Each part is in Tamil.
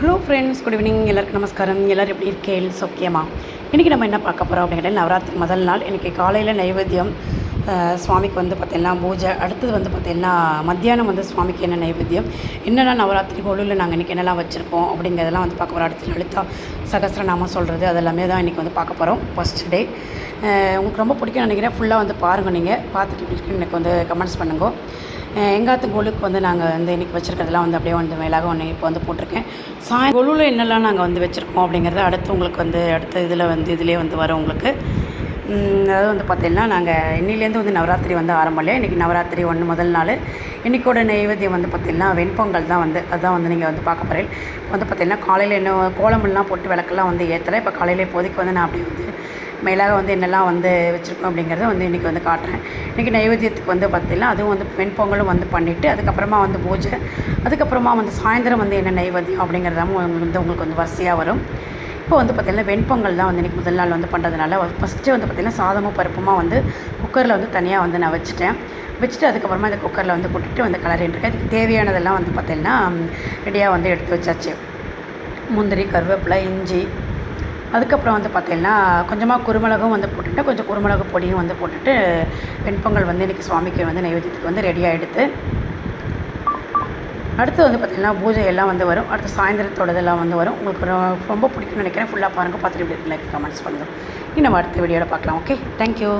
ஹலோ ஃப்ரெண்ட்ஸ் குட் ஈவினிங் எல்லாருக்கும் நமஸ்காரம். எல்லோரும் எப்படி இருக்கேன் சோக்கியமா? இன்றைக்கி நம்ம என்ன பார்க்க போகிறோம் அப்படிங்கிற நவராத்திரி முதல் நாள். இன்றைக்கி காலையில் நைவேத்தியம் சுவாமிக்கு வந்து பார்த்தீங்கன்னா பூஜை. அடுத்தது வந்து பார்த்தீங்கன்னா மத்தியானம் வந்து சுவாமிக்கு என்ன நைவேத்தியம்? என்னென்ன நவராத்திரி கோவிலில் நாங்கள் இன்றைக்கி என்னெல்லாம் வச்சுருக்கோம் அப்படிங்கிறதெல்லாம் வந்து பார்க்க போகிறோம் அடுத்து லலிதா சகசிரநாமம் சொல்கிறது அதெல்லாமே தான் இன்றைக்கி வந்து பார்க்க போகிறோம் ஃபஸ்ட் டே உங்களுக்கு ரொம்ப பிடிக்கும் நினைக்கிறேன். ஃபுல்லாக வந்து பாருங்கள் நீங்கள் பார்த்துட்டு எப்படி இருக்குன்னு எனக்கு வந்து கமெண்ட்ஸ் பண்ணுங்க. எங்காத்து கொலுக்கு வந்து நாங்கள் வந்து இன்றைக்கி வச்சுருக்கிறதெல்லாம் வந்து அப்படியே வந்து மேலாக ஒன்று இப்போ வந்து போட்டிருக்கேன். சாய் கொலுவில் என்னெல்லாம் நாங்கள் வந்து வச்சுருக்கோம் அப்படிங்கிறது அடுத்து உங்களுக்கு வந்து அடுத்த இதில் வந்து இதிலே வந்து வரும் உங்களுக்கு. அதாவது வந்து பார்த்திங்கன்னா நாங்கள் இன்னிலேருந்து வந்து நவராத்திரி வந்து ஆரம்பம் இல்லையா? இன்றைக்கி நவராத்திரி ஒன்று முதல் நாள். இன்றைக்கோட நைவேத்தியம் வந்து பார்த்திங்கன்னா வெண்பொங்கல் தான் வந்து அதுதான் வந்து நீங்கள் வந்து பார்க்க போகிறேன் வந்து பார்த்திங்கன்னா காலையில் என்ன கோலமெல்லாம் போட்டு விளக்கெல்லாம் வந்து ஏற்றலை இப்போ காலையில் இப்போதைக்கு வந்து நான் அப்படி வந்து மேலாக வந்து என்னெல்லாம் வந்து வச்சுருக்கோம் அப்படிங்கிறத வந்து இன்றைக்கி வந்து காட்டுறேன். இன்றைக்கி நைவேத்தியத்துக்கு வந்து பார்த்திங்கன்னா அதுவும் வந்து வெண்பொங்கலும் வந்து பண்ணிவிட்டு அதுக்கப்புறமா வந்து பூஜை அதுக்கப்புறமா வந்து சாயந்தரம் வந்து என்ன நைவேத்தியம் அப்படிங்கிறதாம வந்து உங்களுக்கு வந்து வரிசையாக வரும். இப்போ வந்து பார்த்திங்கன்னா வெண்பொங்கல் தான் வந்து இன்றைக்கி முதல் நாள் வந்து பண்ணுறதுனால ஃபஸ்ட்டு வந்து பார்த்திங்கன்னா சாதமும் பருப்புமா வந்து குக்கரில் வந்து தனியாக வந்து நான் வச்சுட்டேன். வச்சுட்டு அதுக்கப்புறமா இந்த குக்கரில் வந்து கொட்டிட்டு வந்து கலரின்றிருக்கேன் அதுக்கு தேவையானதெல்லாம் வந்து பார்த்திங்கன்னா ரெடியாக வந்து எடுத்து வச்சாச்சு. முந்திரி கருவேப்பிலை இஞ்சி அதுக்கப்புறம் வந்து பார்த்தீங்கன்னா கொஞ்சமாக குருமிளகும் வந்து போட்டுட்டு கொஞ்சம் குருமிளகு பொடியும் வந்து போட்டுட்டு வெண்பொங்கல் வந்து இன்றைக்கி சுவாமிக்கு வந்து நைவேத்தியத்துக்கு வந்து ரெடியாக எடுத்து அடுத்து வந்து பார்த்திங்கன்னா பூஜை எல்லாம் வந்து வரும். அடுத்து சாயந்தரத்தோடதெல்லாம் வந்து வரும். உங்களுக்கு ரொம்ப பிடிக்கும்னு நினைக்கிறேன். ஃபுல்லாக பாருங்கள் பார்த்துட்டு இப்படி லைக் கமெண்ட்ஸ் பண்ணுங்கள் இன்னும் அடுத்த வீடியோவில் பார்க்கலாம். ஓகே தேங்க்யூ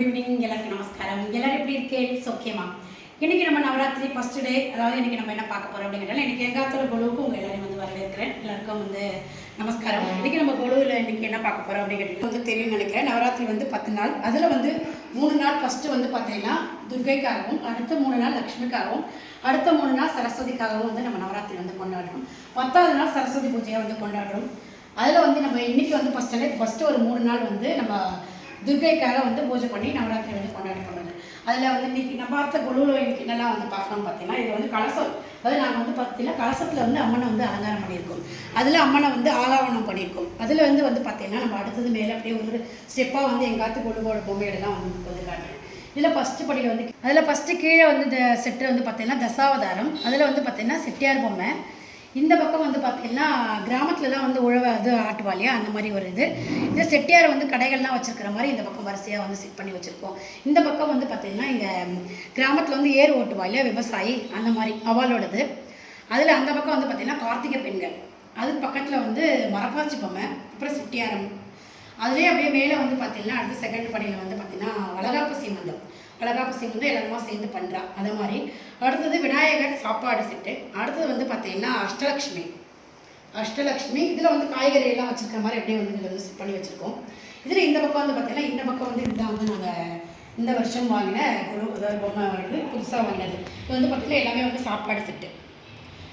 குட் ஈவினிங் எல்லாருக்கும் நமஸ்காரம். எல்லாரும் எப்படி இருக்கேன் சோக்கியமா இன்னைக்கு நம்ம நவராத்திரி ஃபர்ஸ்ட் டே அதாவது இன்னைக்கு நம்ம என்ன பார்க்க போறோம் அப்படிங்கிறதால இன்னைக்கு எங்காத்தோட குழுவுக்கு உங்க எல்லாரையும் வந்து வரவேற்கிறேன். எல்லாருக்கும் வந்து நமஸ்காரம். இன்னைக்கு நம்ம குழுவில் இன்னைக்கு என்ன பார்க்க போறோம் அப்படிங்கிறது வந்து தெரியும் நினைக்கிறேன். நவராத்திரி வந்து பத்து நாள். அதில் வந்து மூணு நாள் ஃபஸ்ட்டு வந்து பார்த்தீங்கன்னா துர்கைக்காகவும் அடுத்த மூணு நாள் லக்ஷ்மிக்காகவும் அடுத்த மூணு நாள் சரஸ்வதிக்காகவும் வந்து நம்ம நவராத்திரி வந்து கொண்டாடுறோம். பத்தாவது நாள் சரஸ்வதி பூஜையை வந்து கொண்டாடுறோம். அதில் வந்து நம்ம இன்னைக்கு வந்து ஃபஸ்ட்டு ஃபஸ்ட்டு ஒரு மூணு நாள் வந்து நம்ம துர்கைக்காக வந்து பூஜை பண்ணி நவராத்திரி வந்து கொண்டாடப்படுறது அதில் வந்து இன்னைக்கு நம்ம பார்த்த குழுவில் இன்னைக்கு என்னெல்லாம் வந்து பார்க்கணும் பார்த்தீங்கன்னா இது வந்து கலசம். அதாவது நாங்கள் வந்து பார்த்தீங்கன்னா கலசத்தில் வந்து அம்மனை வந்து அலங்காரம் பண்ணியிருக்கோம். அதில் அம்மனை வந்து ஆலாவணம் பண்ணியிருக்கோம். அதில் வந்து வந்து பார்த்தீங்கன்னா நம்ம அடுத்தது மேலே அப்படியே ஒரு ஸ்டெப்பாக வந்து எங்காத்து குழுவோட பொம்மையெல்லாம் வந்து வந்து காட்டுறேன் இதில் ஃபஸ்ட்டு படியில் வந்து அதில் ஃபஸ்ட்டு கீழே வந்து இந்த செட்டு வந்து பார்த்தீங்கன்னா தசாவதாரம். அதில் வந்து பார்த்தீங்கன்னா செட்டியார் பொம்மை. இந்த பக்கம் வந்து பார்த்தீங்கன்னா கிராமத்தில் தான் வந்து உழவை இது ஆட்டுவா இல்லையா? அந்த மாதிரி ஒரு இது. இந்த செட்டியார் வந்து கடைகள்லாம் வச்சுருக்கிற மாதிரி இந்த பக்கம் வரிசையாக வந்து செட் பண்ணி வச்சுருக்கோம். இந்த பக்கம் வந்து பார்த்தீங்கன்னா இங்கே கிராமத்தில் வந்து ஏர் ஓட்டுவா இல்லையா? விவசாயி அந்த மாதிரி அவளோடது. அதில் அந்த பக்கம் வந்து பார்த்தீங்கன்னா கார்த்திகை பெண்கள். அதுக்கு பக்கத்தில் வந்து மரப்பாச்சி பொம்மை அப்புறம் செட்டியாரம். அதுலேயே அப்படியே மேலே வந்து பார்த்தீங்கன்னா அடுத்த செகண்ட் படியில் வந்து பார்த்தீங்கன்னா வளகாப்பு சீமந்தம். அழகாப்பு சிங் வந்து எல்லாருமா சேர்ந்து பண்ணுறா அது மாதிரி. அடுத்தது விநாயகர் சாப்பாடு செட்டு அடுத்தது வந்து பார்த்தீங்கன்னா அஷ்டலக்ஷ்மி. அஷ்டலக்ஷ்மி இதில் வந்து காய்கறி எல்லாம் வச்சுருக்கிற மாதிரி அப்படியே வந்து இதில் வந்து செட் பண்ணி வச்சுருக்கோம். இதில் இந்த பக்கம் வந்து பார்த்தீங்கன்னா இந்த பக்கம் வந்து இதுதான் வந்து நாங்கள் இந்த வருஷம் வாங்கின குழு அதாவது பொம்மை வந்து புதுசாக வாங்கினது. இது வந்து பார்த்தீங்கன்னா எல்லாமே வந்து சாப்பாடு செட்டு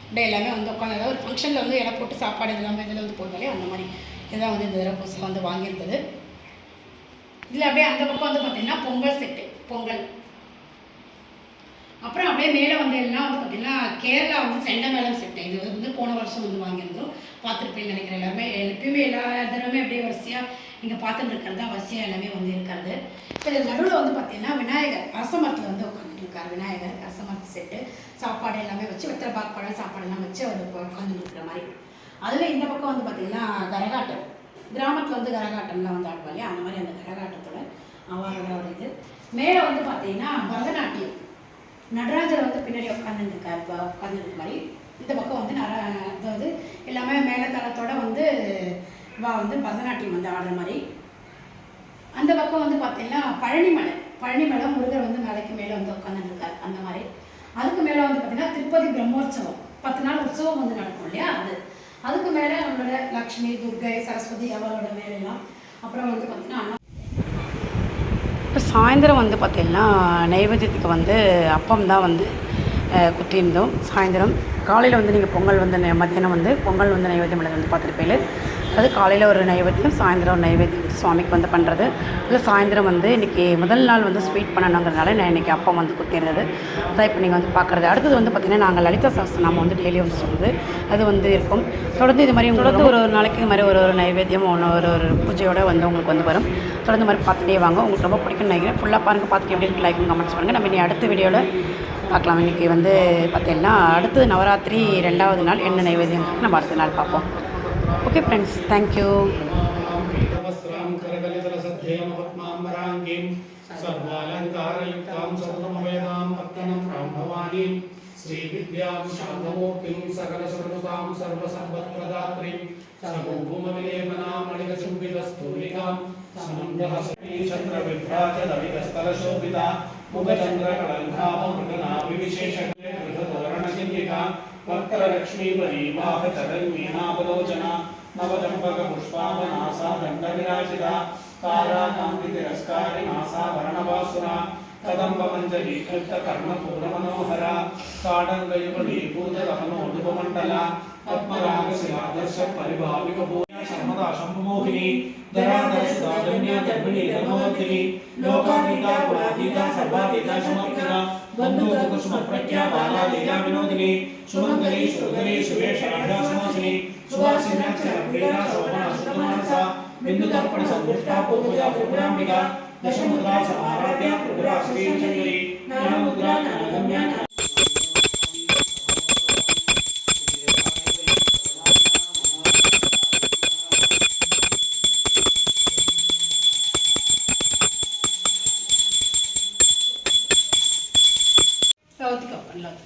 அப்படியே எல்லாமே வந்து உட்காந்து அதாவது ஒரு ஃபங்க்ஷனில் வந்து இலை போட்டு சாப்பாடு எல்லாமே இதில் வந்து போடுவாலே அந்த மாதிரி. இதுதான் வந்து இந்த தடவை புதுசாக வந்து வாங்கியிருந்தது. இதில் அப்படியே அந்த பக்கம் வந்து பார்த்தீங்கன்னா பொங்கல் செட்டு பொங்கல். அப்புறம் அப்படியே மேலே வந்து எல்லாம் வந்து பார்த்தீங்கன்னா கேரளா வந்து செண்டமேளம் செட்டு. இது வந்து போன வருஷம் வந்து வாங்கியிருந்தோம். பார்த்துருப்பேன்னு நினைக்கிறேன் எல்லாமே எப்பயுமே எல்லா தினமே அப்படியே வரிசையாக நீங்கள் பார்த்துட்டு இருக்கிறது தான் வரிசையாக எல்லாமே வந்து இருக்கிறது. இப்போ இது நடுவில் வந்து பார்த்தீங்கன்னா விநாயகர் அரசமரத்தில் வந்து உட்காந்துட்டு இருக்கார். விநாயகர் அரசமரத்து செட்டு. சாப்பாடு எல்லாமே வச்சு வெத்தலை பாக்கு சாப்பாடெல்லாம் வச்சு அவர் உட்காந்துட்டு இருக்கிற மாதிரி. அதில் இந்த பக்கம் வந்து பார்த்தீங்கன்னா கரகாட்டம். கிராமத்தில் வந்து கரகாட்டம்லாம் வந்து ஆடுவாங்க இல்லையா? அந்த மாதிரி அந்த கரகாட்டத்தோட அவரோட ஒரு இது. மேலே வந்து பார்த்தீங்கன்னா பரதநாட்டியம். நடராஜர் வந்து பின்னாடி உட்காந்துருக்கார் உட்காந்துருக்க மாதிரி. இந்த பக்கம் வந்து நர அதாவது எல்லாமே மேலத்தளத்தோட வந்து வா வந்து பரதநாட்டியம் வந்து ஆடுற மாதிரி. அந்த பக்கம் வந்து பார்த்தீங்கன்னா பழனிமலை. பழனிமலை முருகர் வந்து மலைக்கு மேலே வந்து உட்காந்துருக்கார் அந்த மாதிரி. அதுக்கு மேலே வந்து பார்த்தீங்கன்னா திருப்பதி பிரம்மோற்சவம். பத்து நாள் உற்சவம் வந்து நடக்கும் இல்லையா அது. அதுக்கு மேலே நம்மளோட லக்ஷ்மி துர்கை சரஸ்வதி அவளோட மேலெல்லாம் அப்புறம் வந்து பார்த்தீங்கன்னா அண்ணா இப்போ சாயந்தரம் வந்து பார்த்திங்கன்னா நைவேத்தியத்துக்கு வந்து அப்பம் தான் வந்து குத்தியிருந்தோம். சாயந்தரம். காலையில் வந்து நீங்கள் பொங்கல் வந்து நெ- மத்தியானம் வந்து பொங்கல் வந்து நைவேத்தியம் பண்ணது வந்து பார்த்துருப்பீங்க அது காலையில் ஒரு நைவேத்தியம் சாயந்தரம் ஒரு நைவேத்தியம் சுவாமிக்கு வந்து பண்ணுறது இல்லை சாயந்தரம் வந்து இன்றைக்கி முதல் நாள் வந்து ஸ்வீட் பண்ணணுங்கிறதுனால நான் இன்றைக்கி அப்பம் வந்து குத்திடுறது. அதான் இப்போ நீங்கள் வந்து பார்க்குறது அடுத்தது வந்து பார்த்திங்கன்னா நாங்கள் லலிதா சாஸ்திரம் நாம வந்து டெய்லி வந்து சொல்லுது. அது வந்து இருக்கும். தொடர்ந்து இது மாதிரி தொடர்ந்து ஒரு ஒரு நாளைக்கு இது மாதிரி ஒரு ஒரு நைவேத்தியம் ஒன்று ஒரு ஒரு பூஜையோட வந்து உங்களுக்கு வந்து வரும். தொடர்ந்து மாதிரி பார்த்துட்டே வாங்க. உங்களுக்கு ரொம்ப பிடிக்கும்னு நினைக்கிறேன். ஃபுல்லாக பாருங்கள் பார்த்துட்டு எப்படி லைக்கும் கமெண்ட்ஸ் பண்ணுங்கள் நம்ம இனி அடுத்த வீடியோவில் பார்க்கலாம். இன்றைக்கி வந்து பார்த்தீங்கன்னா அடுத்தது நவராத்திரி ரெண்டாவது நாள் என்ன நைவேத்தியம் நம்ம அடுத்த நாள் பார்ப்போம். ఓకే ఫ్రెండ్స్ థ్యాంక్ యూ श्रीविद्यां शान्तमूर्तिं सकलसर्वतां सर्वसम्पत्प्रदात्रीं समूभूमविलेपनां मणिकशुम्बितस्थूलिकां समन्दहसमीचन्द्रविभ्राजदवितस्तरशोभिता मुखचन्द्रकलङ्घापमृगनाभिविशेषः వక్రలక్ష్మీపరీ వాహచరణీనావలోచన నవదంపక పుష్పావనాసా దండవిరాజిత తారాకాంతి తిరస్కారి నాసా వర్ణవాసుర కదంబ మంజరి కృత కర్ణ పూల మనోహర కాడంగయుగళీ భూతలహనోడుపమండల పద్మరాగ శిలాదర్శ बन्धुकुसुमप्रज्ञा बालालीला विनोदिनी सुमङ्गली सुरगली सुवेशाढ्या सुवासिनी सुवासिन्याक्षरप्रिया शोभना शुद्धमानसा बिन्दुतर्पण सन्तुष्टा पूर्वजा पूर्णाम्बिका दशमुद्रा समाराध्या प्रभुरा श्रीशङ्करी ज्ञानमुद्रा ज्ञानगम्या लग